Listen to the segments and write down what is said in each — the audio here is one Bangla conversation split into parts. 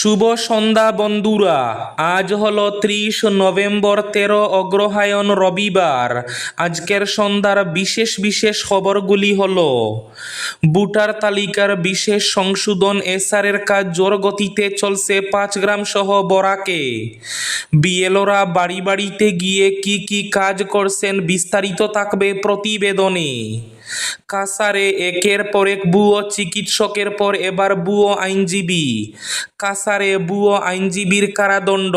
শুভ সন্ধ্যা, বন্ধুরা। আজ হলো ত্রিশ নভেম্বর, তেরো অগ্রহায়ণ রবিবার। আজকের সন্ধ্যার বিশেষ বিশেষ খবরগুলি হল, ভোটার তালিকার বিশেষ সংশোধন এসআরের কাজ জোর গতিতে চলছে পাঁচ গ্রাম সহ বরাকে। বিএলওরা বাড়ি বাড়িতে গিয়ে কি কি কাজ করছেন বিস্তারিত থাকবে প্রতিবেদনে। কাসারে একের পর এক ভুয়ো চিকিৎসকের পর এবার ভুয়ো আইনজীবী। কাসারে ভুয়ো আইনজীবীর কারাদণ্ড।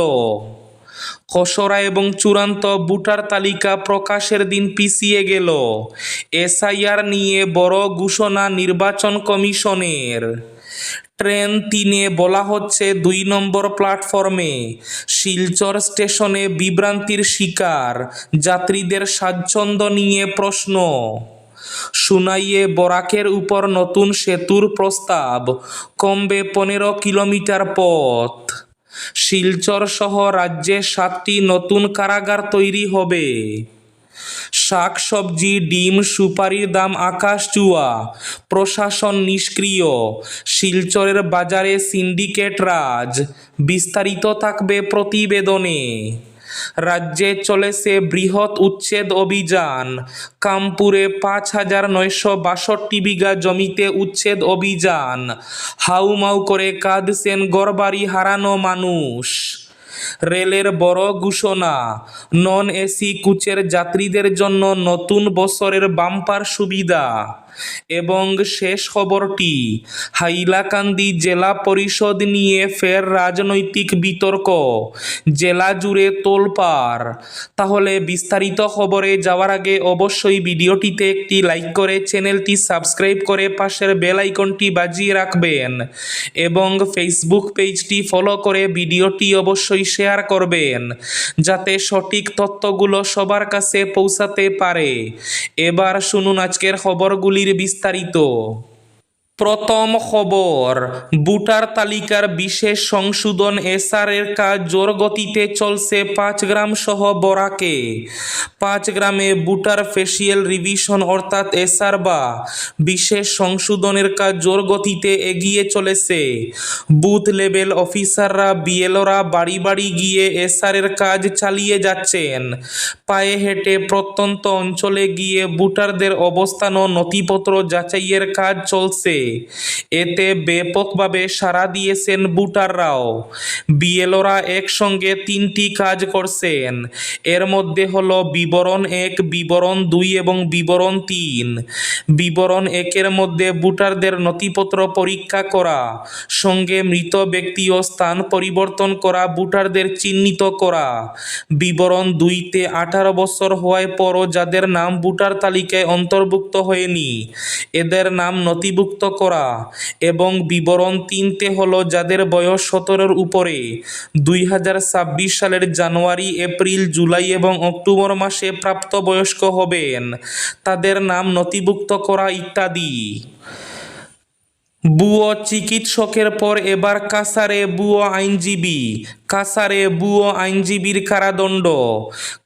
খসড়া এবং চূড়ান্ত ভোটার তালিকা প্রকাশের দিন পিছিয়ে গেল। এসআইআর নিয়ে বড় ঘোষণা নির্বাচন কমিশনের। ট্রেন তিনে বলা হচ্ছে দুই নম্বর প্ল্যাটফর্মে শিলচর স্টেশনে বিভ্রান্তির শিকার। যাত্রীদের স্বাচ্ছন্দ্য নিয়ে প্রশ্ন। সুনাইয়ে বরাকের উপর নতুন সেতুর প্রস্তাব, কমবে পনেরো কিলোমিটার পথ। শিলচর সহ রাজ্যে সাতটি নতুন কারাগার তৈরি হবে। শাকসবজি, ডিম, সুপারির দাম আকাশ চুয়া প্রশাসন নিষ্ক্রিয়, শিলচরের বাজারে সিন্ডিকেট রাজ, বিস্তারিত থাকবে প্রতিবেদনে। রাজ্যে চলেছে বৃহৎ উচ্ছেদ অভিযান। কামপুরে পাঁচ হাজার নয়শো বাষট্টি বিঘা জমিতে উচ্ছেদ অভিযান। হাউমাউ করে কাঁদছেন গড়বাড়ি হারানো মানুষ। রেলের বড় ঘোষণা, নন এসি কোচের যাত্রীদের জন্য নতুন বছরের বাম্পার সুবিধা। এবং শেষ খবরটি, হাইলাকান্দি জেলা পরিষদ নিয়ে ফের রাজনৈতিক বিতর্ক, জেলা জুড়ে তোলপাড়। তাহলে বিস্তারিত খবরে যাওয়ার আগে অবশ্যই ভিডিওটিতে একটি লাইক করে চ্যানেলটি সাবস্ক্রাইব করে পাশের বেল আইকনটি বাজিয়ে রাখবেন এবং ফেসবুক পেজটি ফলো করে ভিডিওটি অবশ্যই শেয়ার করবেন, যাতে সঠিক তথ্যগুলো সবার কাছে পৌঁছাতে পারে। এবার শুনুন আজকের খবরগুলির বিস্তারিত। প্রথম খবর, ভোটার তালিকার বিশেষ সংশোধন এসআর এর কাজ জোর গতিতে চলছে পাঁচ গ্রাম সহ বরাকে। পাঁচ গ্রামে ভোটার ফেসিয়াল রিভিশন অর্থাৎ এসআর বা বিশেষ সংশোধনের কাজ জোর গতিতে এগিয়ে চলেছে। বুথ লেভেল অফিসাররা বিএলওরা বাড়ি বাড়ি গিয়ে এসআর এর কাজ চালিয়ে যাচ্ছেন। পায়ে হেঁটে প্রত্যন্ত অঞ্চলে গিয়ে ভোটারদের অবস্থান ও নথিপত্র যাচাইয়ের কাজ চলছে। এতে ব্যাপকভাবে সাড়া দিয়েছেন ভোটাররাও। বিএলওরা একসঙ্গে তিনটি কাজ করছেন। এর মধ্যে হলো বিবরণ এক, বিবরণ দুই এবং বিবরণ তিন। বিবরণ একের মধ্যে ভোটারদের নথিপত্র পরীক্ষা করা, সঙ্গে মৃত ব্যক্তি ও স্থান পরিবর্তন করা, ভোটারদের চিহ্নিত করা। বিবরণ দুইতে আঠারো বছর হওয়ার পরও যাদের নাম ভোটার তালিকায় অন্তর্ভুক্ত হয়নি, এদের নাম নথিভুক্ত করা এবং বিবরণ তিনতে হলো যাদের বয়স সতেরোর উপরে। দুই হাজার ছাব্বিশ সালের জানুয়ারি, এপ্রিল, জুলাই এবং অক্টোবর মাসে প্রাপ্তবয়স্ক হবেন। তাদের নাম নথিভুক্ত করা ইত্যাদি। বুয়ো চিকিৎসকের পর এবার কাসারে বুয়ো আইনজীবী কাসারে বুয়ো আইনজীবীর কারাদণ্ড।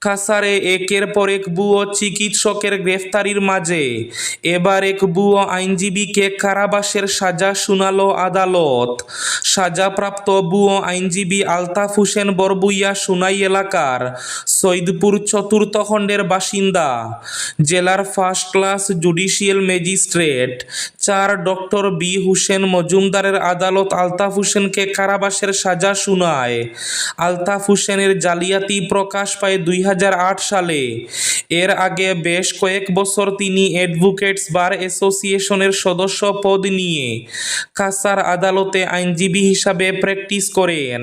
কাসারে একের পর এক বুয়ো চিকিৎসকের গ্রেফতারির মাঝে। এবার এক বুয়ো আইনজীবীকে কারাবাসের সাজা শুনালো আদালত। সাজাপ্রাপ্ত বুয়ো আইনজীবী আলতাফ হোসেন বরবুইয়া সুনাই এলাকার সৈদপুর চতুর্থ খণ্ডের বাসিন্দা। জেলার ফার্স্ট ক্লাস জুডিশিয়াল ম্যাজিস্ট্রেট। চার ডক্টর বি হুসেন মজুমদারের আদালত আলতাফ হোসেনকে কারাবাসের সাজা শুনায়। আলতাফ হুসেনের জালিয়াতি প্রকাশ পায় দুই হাজার আট সালে। এর আগে বেশ কয়েক বছর তিনি অ্যাডভোকেটস বার অ্যাসোসিয়েশনের সদস্য পদ নিয়ে কাসার আদালতে আইনজীবী হিসাবে প্র্যাকটিস করেন।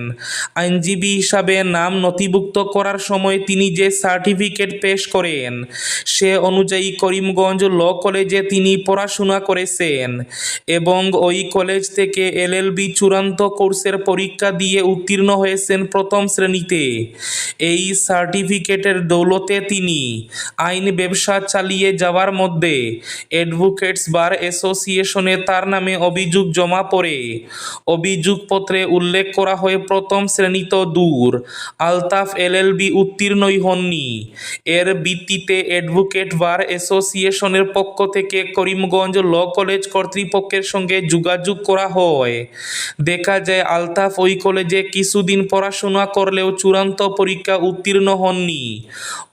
আইনজীবী হিসাবে নাম নথিভুক্ত করার সময় তিনি যে সার্টিফিকেট পেশ করেন, সে অনুযায়ী করিমগঞ্জ ল কলেজে তিনি পড়াশোনা করেছেন এবং ওই কলেজ থেকে এলএলবি চূড়ান্ত কোর্সের পরীক্ষা দিয়ে উত্তীর্ণ হয়েছেন প্রথম শ্রেণীতে। এই সার্টিফিকেটের দৌলতে তিনি আইন ব্যবসা চালিয়ে যাওয়ার মধ্যে অ্যাডভোকেটস বার অ্যাসোসিয়েশনে তার নামে অভিযোগ জমা পড়ে। অভিযোগপত্রে উল্লেখ করা হয়, প্রথম শ্রেণীত দূর। আলতাফ এলএলবি উত্তীর্ণই হননি। এর ভিত্তিতে অ্যাডভোকেট বার অ্যাসোসিয়েশনের পক্ষ থেকে করিমগঞ্জ ল কলেজ কর্তৃপক্ষের সঙ্গে যোগাযোগ করা হয়। দেখা যায়, আলতাফ ওই কলেজে কিছুদিন পড়াশোনা করলেও চূড়ান্ত পরীক্ষা উত্তীর্ণ হননি।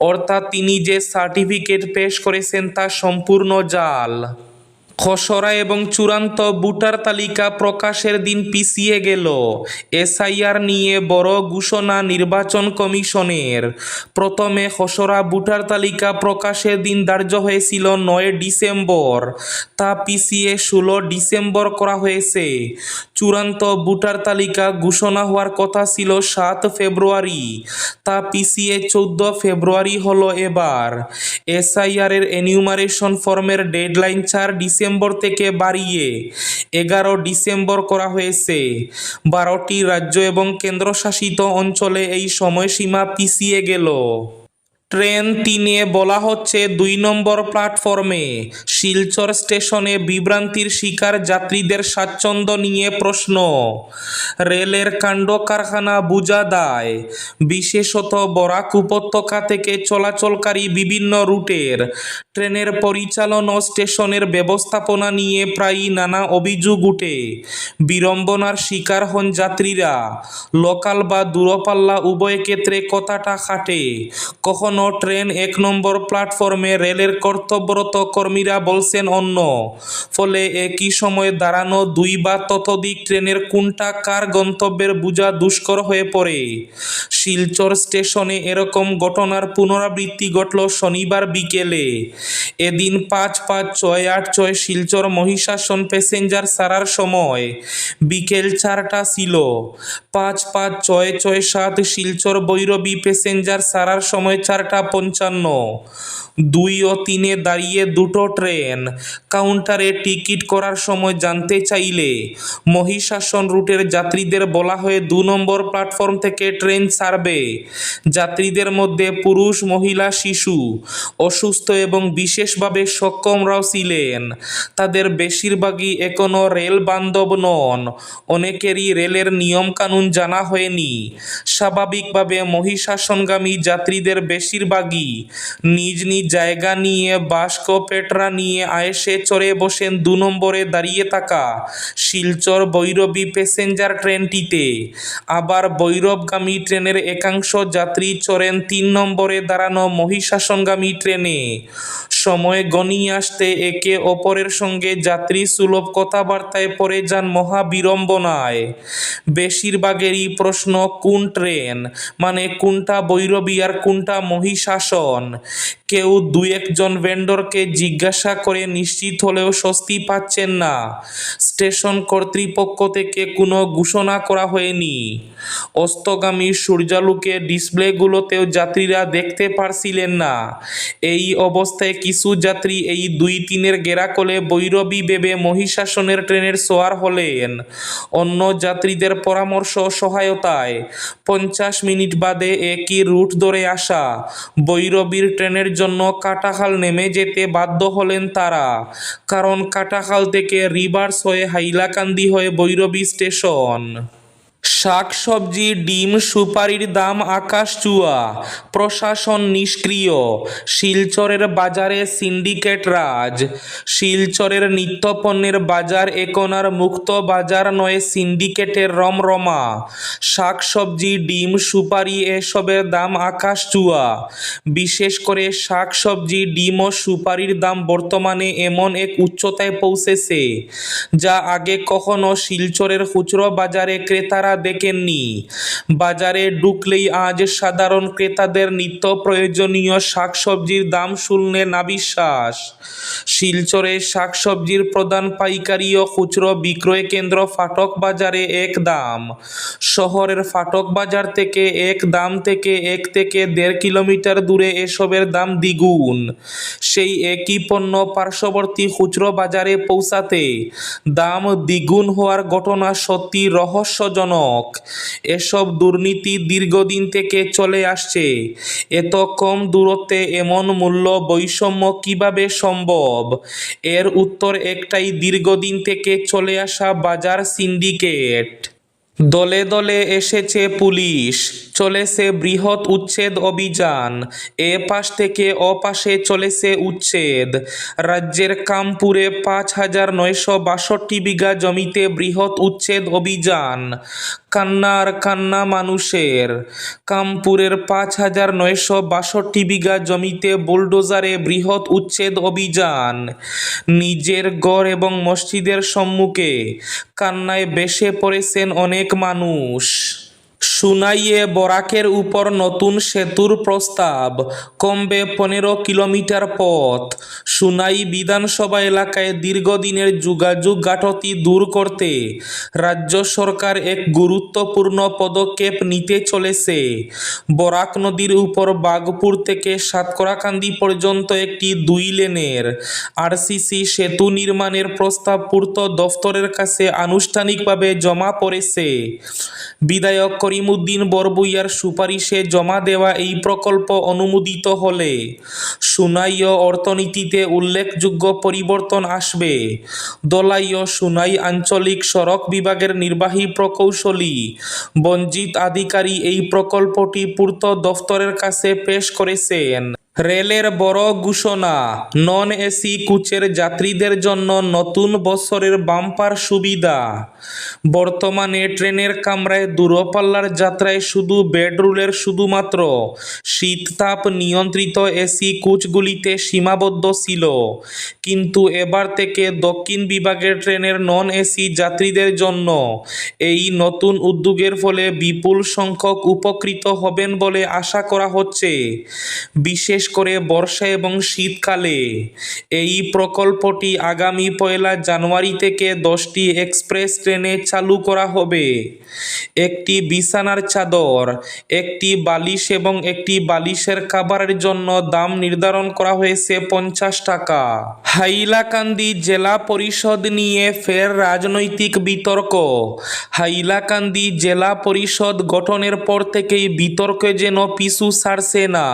অর্থাৎ তিনি যে সার্টিফিকেট পেশ করেছেন তা সম্পূর্ণ জাল। খসড়া এবং চূড়ান্ত ভোটার তালিকা প্রকাশের দিন পিছিয়ে গেল। এসআইআর নিয়ে বড় ঘোষণা নির্বাচন কমিশনের। প্রথমে খসড়া ভোটার তালিকা প্রকাশের দিন ধার্য হয়েছিল নয় ডিসেম্বর। তা পিছিয়ে ষোলো ডিসেম্বর করা হয়েছে। চূড়ান্ত ভোটার তালিকা ঘোষণা হওয়ার কথা ছিল সাত ফেব্রুয়ারি। তা পিছিয়ে চৌদ্দ ফেব্রুয়ারি হলো এবার। এসআইআর এর এনিউমারেশন ফর্মের ডেডলাইন চার ডিসেম্বর থেকে বাড়িয়ে এগারো ডিসেম্বর করা হয়েছে। বারোটি রাজ্য এবং কেন্দ্রশাসিত অঞ্চলে এই সময়সীমা পিছিয়ে গেল। ট্রেন তিনে বলা হচ্ছে দুই নম্বর প্ল্যাটফর্মে। শিলচর স্টেশনে বিভ্রান্তির শিকার যাত্রীদের স্বাচ্ছন্দ্য নিয়ে প্রশ্ন। রেলের কাণ্ড কারখানা বুঝা দায়। বিশেষত বরাক উপত্যকা থেকে চলাচলকারী বিভিন্ন রুটের, ট্রেনের পরিচালন ও স্টেশনের ব্যবস্থাপনা নিয়ে প্রায়ই নানা অভিযোগ উঠে। বিড়ম্বনার শিকার হন যাত্রীরা। লোকাল বা দূরপাল্লা উভয় ক্ষেত্রে কথাটা খাটে। কখনো ট্রেন এক নম্বর প্ল্যাটফর্মে রেলের কর্তব্যরত কর্মীরা বলছেন অন্য। ফলে একই সময়ে দাঁড়ানো দুই বা ততোধিক ট্রেনের কোনটা কার গন্তব্যের বোঝা দুষ্কর হয়ে পড়ে। শিলচর স্টেশনে এরকম ঘটনার পুনরাবৃত্তি ঘটল শনিবার বিকেলে। এদিন পাঁচ পাঁচ ছয় আট ছয় শিলচর মহিষাসন প্যাসেঞ্জার সারার সময় বিকেল চারটা ছিল। পাঁচ পাঁচ ছয় ছয় সাত শিলচর বৈরবী প্যাসেঞ্জার সারার সময় চারটা পঞ্চান্ন। দুই ও তিনে দাঁড়িয়ে দুটো ট্রেন কাউন্টারে টিকিট করার সময় জানতে চাইলে মহিষাসন রুটের যাত্রীদের বলা হয়ে দু নম্বর প্ল্যাটফর্ম থেকে ট্রেন ছাড়বে যাত্রীদের মধ্যে পুরুষ, মহিলা, শিশু, অসুস্থ এবং বিশেষভাবে সক্ষমরাও ছিলেন। তাদের বেশিরভাগই এখনও রেল বান্ধব নন। অনেকেরই রেলের নিয়মকানুন জানা হয়নি। স্বাভাবিকভাবে মহিষাসনগামী যাত্রীদের বেশিরভাগই নিজ নিজ জায়গা নিয়ে বাস্ক, পেটরা নিয়ে আয়েসে চড়ে বসেন দু নম্বরে দাঁড়িয়ে থাকা শিলচর বৈরবী প্যাসেঞ্জার ট্রেনটিতে। আবার বৈরবগামী ট্রেনের একাংশ যাত্রী চড়েন তিন নম্বরে দাঁড়ানো মহিষাসনগামী ট্রেনে। সময় গনিয়ে আসতে একে অপরের সঙ্গে যাত্রী সুলভ কথাবার্তায় পড়ে যান মহাবিড়ম্বনায়। বেশিরভাগেরই প্রশ্ন, কোন ট্রেন? মানে কোনটা বৈরবী আর কোনটা মহিষাসন? কেউ দু একজন ভেন্ডরকে জিজ্ঞাসা করে নিশ্চিত হলেও স্বস্তি পাচ্ছেন না। স্টেশন কর্তৃপক্ষ থেকে কোনো ঘোষণা করা হয়নি। অস্তগামী সূর্যালোকে ডিসপ্লেগুলোতেও যাত্রীরা দেখতে পারছিলেন না। এই অবস্থায় কিছু যাত্রী এই দুই তিনের গেরাকলে বৈরবী বেবে মহিষাসনের ট্রেনের সোয়ার হলেন। অন্য যাত্রীদের পরামর্শ সহায়তায় পঞ্চাশ মিনিট বাদে একই রুট ধরে আসা বৈরবীর ট্রেনের জন্য কাটাখাল নেমে যেতে বাধ্য হলেন তারা। কারণ কাটাখাল থেকে রিভার্স হয়ে হাইলাকান্দি হয়ে বৈরবী স্টেশন। শাকসবজি, ডিম, সুপারির দাম আকাশ চুয়া। প্রশাসন নিষ্ক্রিয়। শিলচরের বাজারে সিন্ডিকেট রাজ। শিলচরের নিত্যপণ্যের বাজার এখন আর মুক্ত বাজার নয়, সিন্ডিকেটের রমরমা। শাকসবজি, ডিম, সুপারি এসবের দাম আকাশ চুয়া। বিশেষ করে শাকসবজি, ডিম ও সুপারির দাম বর্তমানে এমন এক উচ্চতায় পৌঁছেছে, যা আগে কখনো শিলচরের খুচরো বাজারে ক্রেতারা দেখেননি। বাজারে ঢুকলেই আজ সাধারণ ক্রেতাদের নিত্য প্রয়োজনীয় শাকসবজির দাম শুনলে না বিশ্বাস শিলচরে শাকসবজির প্রধান পাইকারি ও খুচরো বিক্রয় কেন্দ্র ফাটক বাজারে এক দাম। শহরের ফাটক বাজার থেকে এক দাম থেকে এক থেকে দেড় কিলোমিটার দূরে এসবের দাম দ্বিগুণ। সেই একই পণ্য পার্শ্ববর্তী খুচরো বাজারে পৌঁছাতে দাম দ্বিগুণ হওয়ার ঘটনা সত্যি রহস্যজনক। এসব দুর্নীতি দীর্ঘদিন থেকে চলে আসছে। এত কম দূরত্বে এমন মূল্য বৈষম্য কীভাবে সম্ভব? এর উত্তর একটাই, দীর্ঘদিন থেকে চলে আসা বাজার সিন্ডিকেট। দলে দলে এসেছে পুলিশ। চলেছে বৃহৎ উচ্ছেদ অভিযান। এ পাশ থেকে ও পাশে চলেছে উচ্ছেদ। রাজ্যের কামপুরে পাঁচ হাজার নয়শো বাষট্টি বিঘা জমিতে বৃহৎ উচ্ছেদ অভিযান। কান্নার কান্না মানুষের। কামপুরের পাঁচ হাজার নয়শো বাষট্টি বিঘা জমিতে বুলডোজারে বৃহৎ উচ্ছেদ অভিযান। নিজের গড় এবং মসজিদের সম্মুখে কান্নায় বেসে পড়েছেন অনেক মানুষ। সুনাইয়ে বরাকের উপর নতুন সেতুর প্রস্তাব, কমবে পনেরো কিলোমিটার পথ। সুনাই বিধানসভা এলাকায় দীর্ঘদিনের যোগাযোগ গাঠতি দূর করতে রাজ্য সরকার এক গুরুত্বপূর্ণ পদক্ষেপ নিতে চলেছে। বরাক নদীর উপর বাগপুর থেকে সাতকরাকান্দি পর্যন্ত একটি দুই লেনের আরসিসি সেতু নির্মাণের প্রস্তাব পূর্ত দফতরের কাছে আনুষ্ঠানিকভাবে জমা পড়েছে। বিধায়ক করিমউদ্দিন বরবুইয়ার সুপারিশে জমা দেওয়া এই প্রকল্প অনুমোদিত হলে সুনাইয় অর্থনীতিতে উল্লেখযোগ্য পরিবর্তন আসবে। দলাইয় সুনাই আঞ্চলিক সড়ক বিভাগের নির্বাহী প্রকৌশলী বঞ্জিত আধিকারী এই প্রকল্পটি পূর্ত দফতরের কাছে পেশ করেছেন। রেলের বড় ঘোষণা নন এসি কোচের যাত্রীদের জন্য নতুন বছরের বাম্পার সুবিধা। বর্তমানে ট্রেনের কামরায় দূরপাল্লার যাত্রায় শুধু বেডরুলের শুধুমাত্র। শীততাপ নিয়ন্ত্রিত এসি কোচগুলিতে সীমাবদ্ধ ছিল। কিন্তু এবার থেকে দক্ষিণ বিভাগের ট্রেনের নন এসি যাত্রীদের জন্য এই নতুন উদ্যোগের ফলে বিপুল সংখ্যক উপকৃত হবেন বলে আশা করা হচ্ছে। বিশেষ করে বর্ষা এবং শীতকালে। এই প্রকল্পটি আগামী পয়লা জানুয়ারি থেকে দশটি এক্সপ্রেস ট্রেনে চালু করা হবে। একটি বিছানার চাদর, একটি বালিশ এবং একটি বালিশের কাভারের জন্য দাম নির্ধারণ করা হয়েছে পঞ্চাশ টাকা। হাইলাকান্দি জেলা পরিষদ নিয়ে ফের রাজনৈতিক বিতর্ক। হাইলাকান্দি জেলা পরিষদ গঠনের পর থেকেই বিতর্কে যেন পিছু ছাড়ছে না।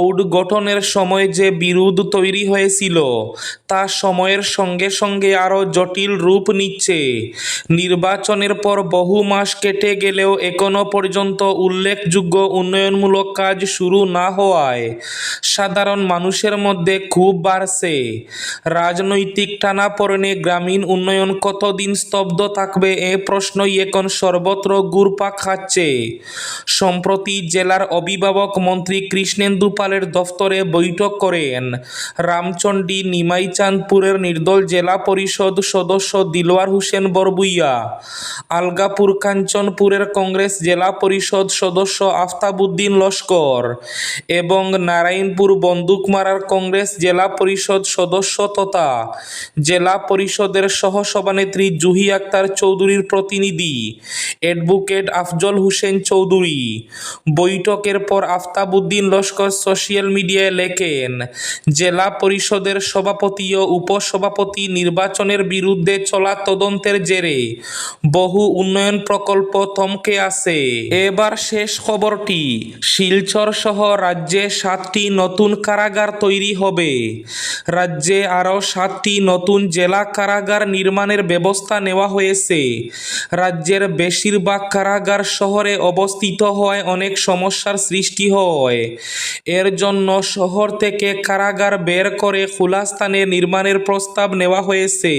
বোর্ড গঠনের সময় যে বিরোধ তৈরি হয়েছিল, তা সময়ের সঙ্গে সঙ্গে আরও জটিল রূপ নিচ্ছে। নির্বাচনের পর বহু মাস কেটে গেলেও এখনও পর্যন্ত উল্লেখযোগ্য উন্নয়নমূলক কাজ শুরু না হওয়ায় সাধারণ মানুষের মধ্যে খুব বাড়ছে। রাজনৈতিক টানাপোড়েনে গ্রামীণ উন্নয়ন কতদিন স্তব্ধ থাকবে এ প্রশ্নই এখন সর্বত্র ঘুরপাক খাচ্ছে। সম্প্রতি জেলার অভিভাবক মন্ত্রী কৃষ্ণেন্দু পালের দফতরে বৈঠক করেন। রামচন্ডী নিমাইচাঁদপুরের নির্দল জেলা পরিষদ সদস্য দিলওয়ার হোসেন বরবুইয়া, আলগাপুর কাঞ্চনপুরের কংগ্রেস জেলা পরিষদ সদস্য আফতাবুদ্দিন লস্কর এবং নারায়ণপুর বন্দুকমারার কংগ্রেস জেলা পরিষদ সদস্য তথা জেলা পরিষদের সহসভানেত্রী জুহি আক্তার চৌধুরীর প্রতিনিধি অ্যাডভোকেট আফজল হোসেন চৌধুরী। বৈঠকের পর আফতাবুদ্দিন লস্কর সোশ্যাল মিডিয়ায় লেখেন, জেলা পরিষদের সভাপতি ও উপসভাপতি নির্বাচনের বিরুদ্ধে চলা তদন্তের জেরে বহু উন্নয়ন প্রকল্প থমকে আছে। এবার শেষ খবরটি, শিলচর সহ রাজ্যে সাতটি নতুন কারাগার তৈরি হবে। রাজ্যে আরও সাতটি নতুন জেলা কারাগার নির্মাণের ব্যবস্থা নেওয়া হয়েছে। রাজ্যের বেশিরভাগ কারাগার শহরে অবস্থিত হয় অনেক সমস্যার সৃষ্টি হয়। এর জন্য শহর থেকে কারাগার বের করে খোলা স্থানে নির্মাণের প্রস্তাব নেওয়া হয়েছে।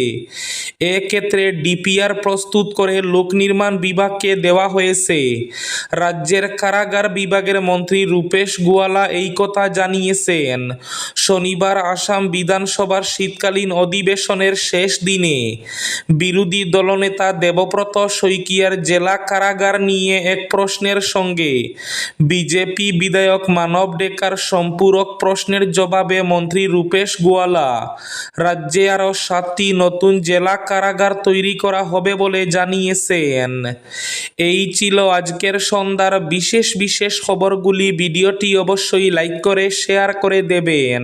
এক্ষেত্রে ডিপিআর প্রস্তুত করে লোক নির্মাণ বিভাগকে দেওয়া হয়েছে। রাজ্যের কারাগার বিভাগের মন্ত্রী রূপেশ গোয়ালা এই কথা জানিয়েছেন। শনিবার আসাম বিধানসভার শীতকালীন অধিবেশনের শেষ দিনে বিরোধী দলনেতা দেবব্রত শইকিয়ার জেলা কারাগার নিয়ে এক প্রশ্নের সঙ্গে বিজেপি বিধায়ক মানব ডেকার সম্পূরক প্রশ্নের জবাবে মন্ত্রী রূপেশ গোয়ালা। রাজ্যে আরও সাতটি নতুন জেলা কারাগার তৈরি করা হবে বলে জানিয়েছেন। এই ছিল আজকের সন্ধ্যার বিশেষ বিশেষ খবরগুলি। ভিডিওটি অবশ্যই লাইক করে, শেয়ার করে দেবেন।